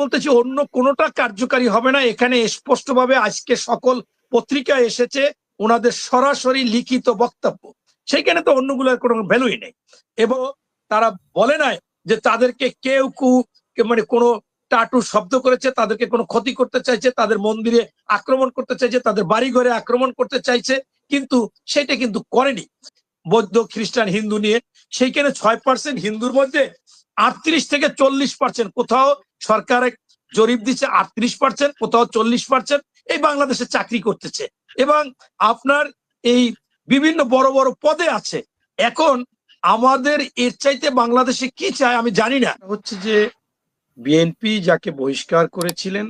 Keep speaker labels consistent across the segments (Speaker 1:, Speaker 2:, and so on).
Speaker 1: বলতেছি অন্য কোনোটা কার্যকারী হবে না। এখানে স্পষ্টভাবে আজকে সকল পত্রিকা এসেছে, ওনাদের সরাসরি লিখিত বক্তব্য। সেইখানে তো অন্যগুলোর কোনো ভ্যালুই নেই। এবং তারা বলে নাই যে তাদেরকে কেউ কু মানে কোনো টাটু শব্দ করেছে, তাদেরকে কোনো ক্ষতি করতে চাইছে, তাদের মন্দিরে আক্রমণ করতে চাইছে, তাদের বাড়িঘরে আক্রমণ করতে চাইছে, কিন্তু সেটা কিন্তু করেনি। বৌদ্ধ, খ্রিস্টান, হিন্দু নিয়ে সেইখানে ছয় পার্সেন্ট হিন্দুর মধ্যে আটত্রিশ থেকে চল্লিশ পার্সেন্ট কোথাও সরকার জরিপ দিচ্ছে আটত্রিশ পার্সেন্ট কোথাও চল্লিশ পার্সেন্ট এই বাংলাদেশে চাকরি করতেছে। এবং আপনার এই বিভিন্ন বড় বড় পদে আছে। এখন আমাদের এর চাইতে বাংলাদেশে কি চায় আমি জানি না। হচ্ছে যে বিএনপি যাকে বহিষ্কার করেছিলেন,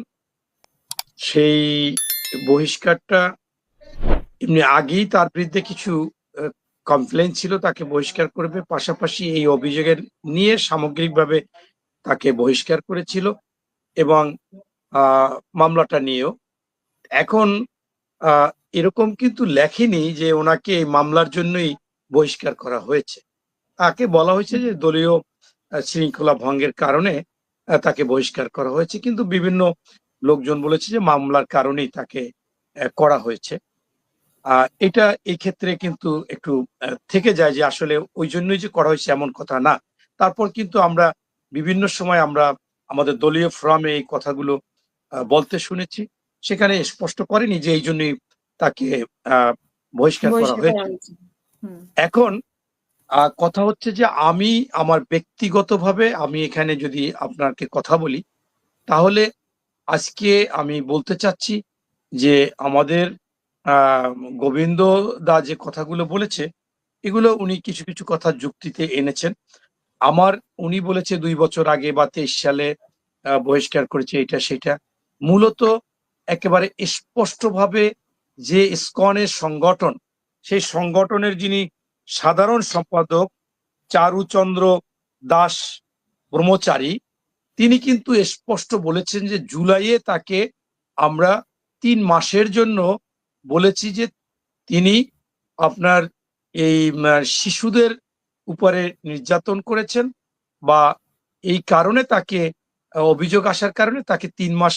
Speaker 1: সেই বহিষ্কারটা এমনি আগেই তার বিরুদ্ধে কিছু কমপ্লেন ছিল, তাকে বহিষ্কার করবে। পাশাপাশি এই অভিযোগের নিয়ে সামগ্রিকভাবে তাকে বহিষ্কার করেছিল এবং মামলাটা নিয়েও। এখন এরকম কিন্তু লেখেনি যে ওনাকে এই মামলার জন্যই বহিষ্কার করা হয়েছে। তাকে বলা হয়েছে যে দলীয় শৃঙ্খলা ভঙ্গের কারণে তাকে বহিষ্কার করা হয়েছে। কিন্তু বিভিন্ন লোকজন বলেছে যে মামলার কারণেই তাকে করা হয়েছে। এটা এই ক্ষেত্রে কিন্তু একটু থেকে যায় যে আসলে ওই জন্যই যে করা হয়েছে এমন কথা না। তারপর কিন্তু আমরা বিভিন্ন সময় আমরা আমাদের দলীয় ফোরামে এই কথাগুলো বলতে শুনেছি। সেখানে স্পষ্ট করেনি যে এই জন্যই তাকে বহিষ্কার করা হয়েছে। এখন কথা হচ্ছে যে আমি আমার ব্যক্তিগতভাবে আমি এখানে যদি আপনাকে কথা বলি তাহলে আজকে আমি বলতে চাচ্ছি যে আমাদের আহ, গোবিন্দ দা যে কথাগুলো বলেছে এগুলো উনি কিছু কিছু কথা যুক্তিতে এনেছেন। আমার উনি বলেছে দুই বছর আগে বা তেইশ সালে বহিষ্কার করেছে এটা সেটা। মূলত একেবারে স্পষ্টভাবে যে ইসকনের সংগঠন, সেই সংগঠনের যিনি সাধারণ সম্পাদক চারুচন্দ্র দাস ব্রহ্মচারী, তিনি কিন্তু স্পষ্ট বলেছেন যে জুলাইয়ে তাকে আমরা তিন মাসের জন্য বলেছি যে তিনি আপনার এই শিশুদের উপরে নির্যাতন করেছেন বা এই কারণে তাকে অভিযোগ আসার কারণে তাকে তিন মাস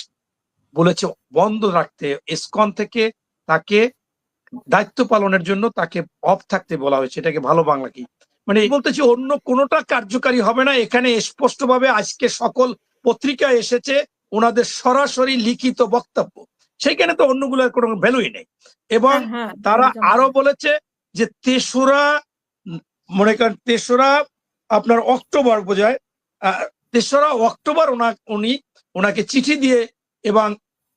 Speaker 1: বলেছে বন্ধ রাখতে। এসকন থেকে তাকে দায়িত্ব পালনের জন্য তাকে অফ থাকতে বলা হয়েছে। এটাকে ভালো বাংলা কি? মানে বলতেছি অন্য কোনোটা কার্যকারী হবে না। এখানে স্পষ্টভাবে আজকে সকল পত্রিকা এসেছে ওনাদের সরাসরি লিখিত বক্তব্য। সেইখানে তো অন্যগুলোর কোনো ভ্যালুই নেই। এবং
Speaker 2: হ্যাঁ, হ্যাঁ,
Speaker 1: তারা আরও বলেছে যে তেসরা মনে করেন তেসরা আপনার অক্টোবর বোঝায় তেসরা অক্টোবর ওনা উনি ওনাকে চিঠি দিয়ে এবং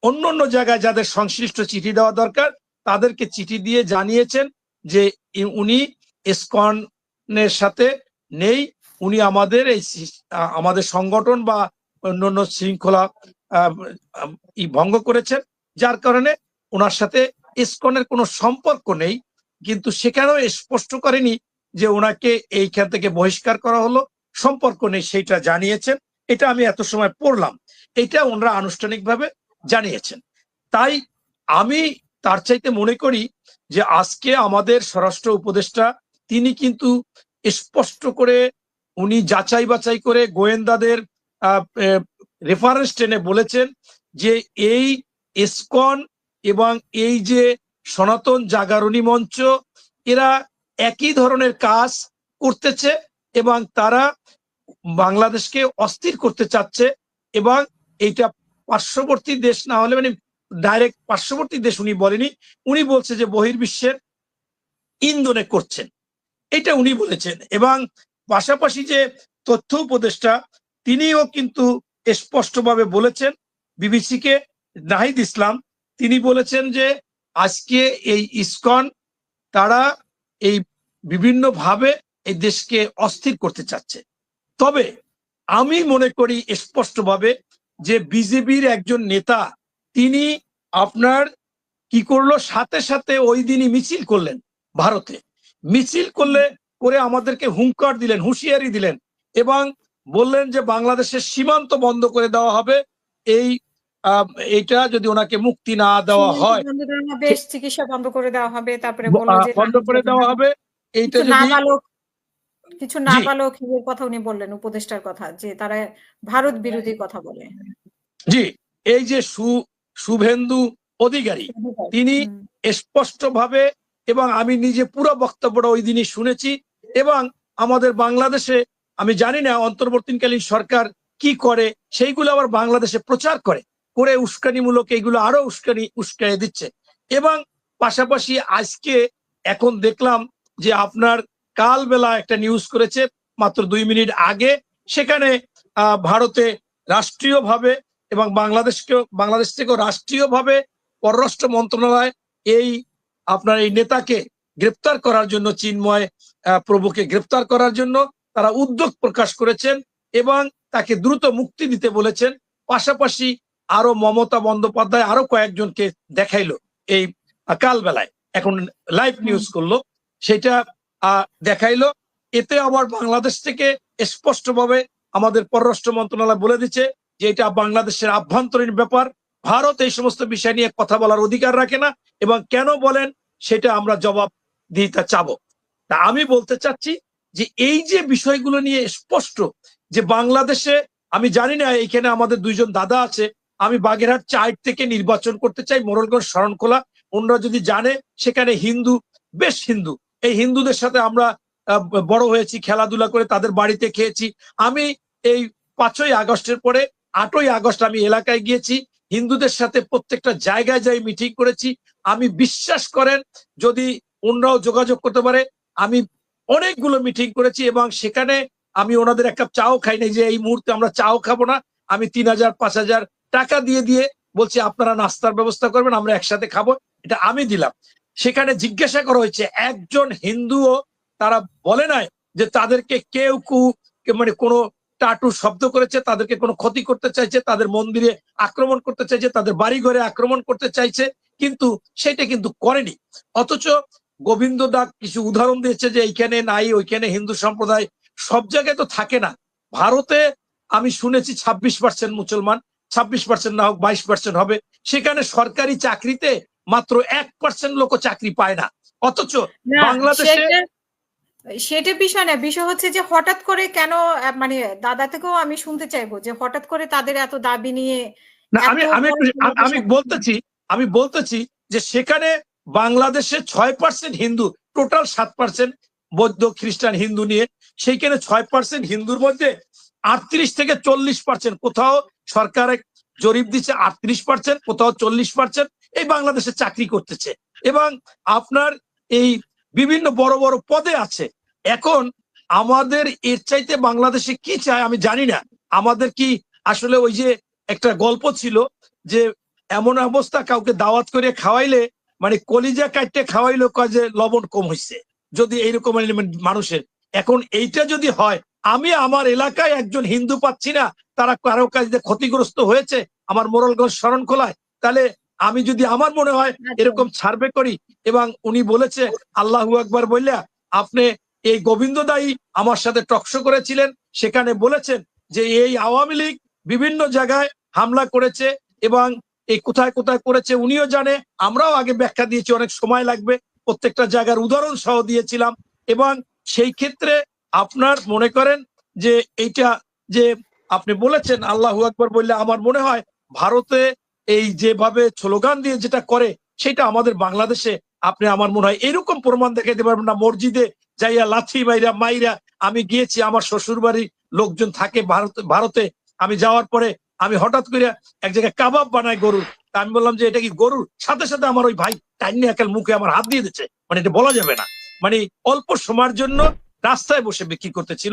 Speaker 1: অন্য অন্য জায়গায় যাদের সংশ্লিষ্ট চিঠি দেওয়া দরকার তাদেরকে চিঠি দিয়ে জানিয়েছেন যে উনি এসকনের সাথে নেই উনি আমাদের এই আমাদের সংগঠন বা অন্যান্য শৃঙ্খলা আহ, আহ, ই ভঙ্গ করেছেন। যার কারণে ওনার সাথে ইসকনের কোনো সম্পর্ক নেই কিন্তু সেখানেও স্পষ্ট করেনি যে ওনাকে এইখান থেকে বহিষ্কার করা হলো, সম্পর্ক নেই সেইটা জানিয়েছেন, এটা আমি এত সময় পড়লাম, এটা ওনারা আনুষ্ঠানিকভাবে জানিয়েছেন। তাই আমি তার চাইতে মনে করি যে আজকে আমাদের স্বরাষ্ট্র উপদেষ্টা, তিনি কিন্তু স্পষ্ট করে উনি যাচাই বাছাই করে গোয়েন্দাদের রেফারেন্স টেনে বলেছেন যে এই ইসকন এবং এই যে সনাতন জাগরণী মঞ্চ, এরা একই ধরনের কাজ করতেছে এবং তারা বাংলাদেশকে অস্থির করতে চাচ্ছে এবং এইটা পার্শ্ববর্তী দেশ না হলে মানে ডাইরেক্ট পার্শ্ববর্তী দেশ উনি বলেনি, উনি বলছে যে বহির্বিশ্বের ইন্ধনে করছেন। এটা উনি বলেছেন এবং পাশাপাশি যে তথ্য উপদেষ্টা, তিনিও কিন্তু স্পষ্টভাবে বলেছেন, বিবিসিকে নাহিদ ইসলাম, তিনি বলেছেন যে আজকে এই ইসকন, তারা এই বিভিন্ন ভাবে এই দেশকে অস্থির করতে চাচ্ছে। তবে আমি মনে করি স্পষ্টভাবে যে বিজেপির একজন নেতা, তিনি আপনার কি করল? সাথে সাথে ওই দিনই মিছিল করলেন ভারতে। মিছিল করলে করে আমাদেরকে হুঙ্কার দিলেন, হুঁশিয়ারি দিলেন এবং বললেন যে বাংলাদেশের সীমান্ত বন্ধ করে দেওয়া হবে। এই এইটা যদি ওনাকে মুক্তি না দেওয়া হয়
Speaker 2: চিকিৎসা বন্ধ করে দেওয়া হবে তারপরে
Speaker 1: বন্ধ করে দেওয়া হবে। এইটা
Speaker 2: কিছু
Speaker 1: যদি
Speaker 2: নাবালক কিছু
Speaker 1: জি।
Speaker 2: নাবালক এর কথা উনি বললেন উপদেষ্টার কথা যে তারা ভারত বিরোধী কথা বলে।
Speaker 1: জি এই যে সু শুভেন্দু অধিকারী তিনি স্পষ্টভাবে এবং আমি নিজে পুরো বক্তব্যটা ওই দিনই শুনেছি এবং আমাদের বাংলাদেশে আমি জানি না অন্তর্বর্তীকালীন সরকার কি করে সেইগুলো আবার বাংলাদেশে প্রচার করে। করে উস্কানিমূলক এইগুলো আরও উস্কানি উস্কানি দিচ্ছে। এবং পাশাপাশি আজকে এখন দেখলাম যে আপনার কালবেলা একটা নিউজ করেছে, মাত্র দুই মিনিট আগে। সেখানে ভারতে রাষ্ট্রীয়ভাবে এবং বাংলাদেশকেও, বাংলাদেশ থেকেও রাষ্ট্রীয়ভাবে পররাষ্ট্র মন্ত্রণালয় এই আপনার এই নেতাকে গ্রেপ্তার করার জন্য, চিন্ময় প্রভুকে গ্রেপ্তার করার জন্য তারা উদ্যোগ প্রকাশ করেছেন এবং তাকে দ্রুত মুক্তি দিতে বলেছেন। পাশাপাশি আরও মমতা বন্দ্যোপাধ্যায় আরও কয়েকজনকে দেখাইলো এই কালবেলায়। এখন লাইভ নিউজ করল। সেটা দেখাইলো। এতে আবার বাংলাদেশ থেকে স্পষ্টভাবে আমাদের পররাষ্ট্র মন্ত্রণালয় বলে দিচ্ছে যে এটা বাংলাদেশের আভ্যন্তরীণ ব্যাপার। ভারত এই সমস্ত বিষয় নিয়ে কথা বলার অধিকার রাখে না এবং কেন বলেন সেটা আমরা জবাব দিতে চাব। তা আমি বলতে চাচ্ছি যে এই যে বিষয়গুলো নিয়ে স্পষ্ট যে বাংলাদেশে আমি জানি না এখানে আমাদের দুইজন দাদা আছে আমি বাগেরহাট চার থেকে নির্বাচন করতে চাই মোরলগঞ্জ শরণখোলা। অন্যরা যদি জানে, সেখানে হিন্দু, বেশ হিন্দু। এই হিন্দুদের সাথে আমরা বড় হয়েছি, খেলাধুলা করে তাদের বাড়িতে খেয়েছি। আমি এই পাঁচই আগস্টের পরে, আটই আগস্ট আমি এলাকায় গিয়েছি। হিন্দুদের সাথে প্রত্যেকটা জায়গায় যাই মিটিং করেছি। আমি বিশ্বাস করেন, যদি অন্যরাও যোগাযোগ করতে পারে, আমি অনেকগুলো মিটিং করেছি এবং সেখানে আমি ওনাদের এক কাপ চাও খাই নাই যে এই মুহূর্তে আমরা চাও খাব না। আমি তিন হাজার, পাঁচ হাজার টাকা দিয়ে দিয়ে বলছি, আপনারা নাস্তার ব্যবস্থা করবেন, আমরা একসাথে খাব। এটা আমি দিলাম। সেখানে জিজ্ঞাসা করা হয়েছে, একজন হিন্দুও তারা বলে নাই যে তাদেরকে কেউ কু মানে কোনো টাটু শব্দ করেছে, তাদেরকে কোনো ক্ষতি করতে চাইছে, তাদের মন্দিরে আক্রমণ করতে চাইছে, তাদের বাড়ি ঘরে আক্রমণ করতে চাইছে, কিন্তু সেটা কিন্তু করেনি। অথচ গোবিন্দ দাগ কিছু উদাহরণ দিয়েছে যে, এইখানে নাই, ওইখানে হিন্দু সম্প্রদায় সব জায়গায় তো থাকে না। ভারতে আমি শুনেছি ছাব্বিশ পার্সেন্ট মুসলমান ছাব্বিশ পার্সেন্ট না হোক বাইশ পার্সেন্ট হবে সেখানে সরকারি চাকরিতে মাত্র এক পার্সেন্ট লোক চাকরি পায় না। অথচ বাংলাদেশে-
Speaker 2: সেটা- বিষয় না বিষয় হচ্ছে যে হঠাৎ করে কেন মানে দাদা থেকেও আমি শুনতে চাইব যে হঠাৎ করে তাদের এত দাবি নিয়ে
Speaker 1: না আমি আমি- আমি বলতেছি আমি বলতেছি যে সেখানে বাংলাদেশে ছয় পার্সেন্ট হিন্দু টোটাল সাত পার্সেন্ট বৌদ্ধ খ্রিস্টান হিন্দু নিয়ে সেইখানে ছয় পার্সেন্ট হিন্দুর মধ্যে আটত্রিশ থেকে চল্লিশ পার্সেন্ট কোথাও সরকার জরিপ দিচ্ছে আটত্রিশ পার্সেন্ট কোথাও চল্লিশ পার্সেন্ট এই বাংলাদেশে চাকরি করতেছে। এবং আপনার এই বিভিন্ন বড় বড় পদে আছে। এখন আমাদের এর চাইতে বাংলাদেশে কি চায় আমি জানি না। আমাদের কি আসলে ওই যে একটা গল্প ছিল যে এমন অবস্থা কাউকে দাওয়াত করে খাওয়াইলে মানে কলিজা কাটতে খাওয়াইলো যে লবণ কম হয়েছে যদি এইরকম মানুষের। এখন এইটা যদি হয় আমি আমার এলাকায় একজন হিন্দু পাচ্ছি না তারা কারও কাজে ক্ষতিগ্রস্ত হয়েছে আমার মোরলগঞ্জ শরণ খোলায় তাহলে আমি যদি আমার মনে হয় এরকম সার্ভে করি এবং উনি বলেছে আল্লাহু আকবার বললা আপনি এই গোবিন্দ দায়ী আমার সাথে টকশো করেছিলেন। সেখানে বলেছেন যে এই আওয়ামী লীগ বিভিন্ন জায়গায় হামলা করেছে এবং এই কোথায় কোথায় করেছে উনিও জানে আমরাও আগে ব্যাখ্যা দিয়েছি অনেক সময় লাগবে। প্রত্যেকটা জায়গার উদাহরণ সহ দিয়েছিলাম এবং সেই ক্ষেত্রে আপনার মনে করেন যে এইটা যে আপনি বলেছেন, আল্লাহ আকবর বললে আমার মনে হয় ভারতে এই যেভাবে স্লোগান দিয়ে যেটা করে, সেটা আমাদের বাংলাদেশে আপনি আমার মনে হয় এরকম প্রমাণ দেখাইতে পারবেন না। মসজিদে যাইয়া লাথি মাইরা মাইরা আমি গিয়েছি, আমার শ্বশুর বাড়ির লোকজন থাকে ভারতে ভারতে। আমি যাওয়ার পরে আমি হঠাৎ করে এক জায়গায় কাবাব বানাই গরুর। আমি বললাম যে, এটা কি গরুর? সাথে সাথে আমার ওই ভাই টাইনি একাল মুখে আমার হাত দিয়ে দিচ্ছে। মানে এটা বলা যাবে না। মানে অল্প সময়ের জন্য রাস্তায় বসে বিক্রি করতেছিল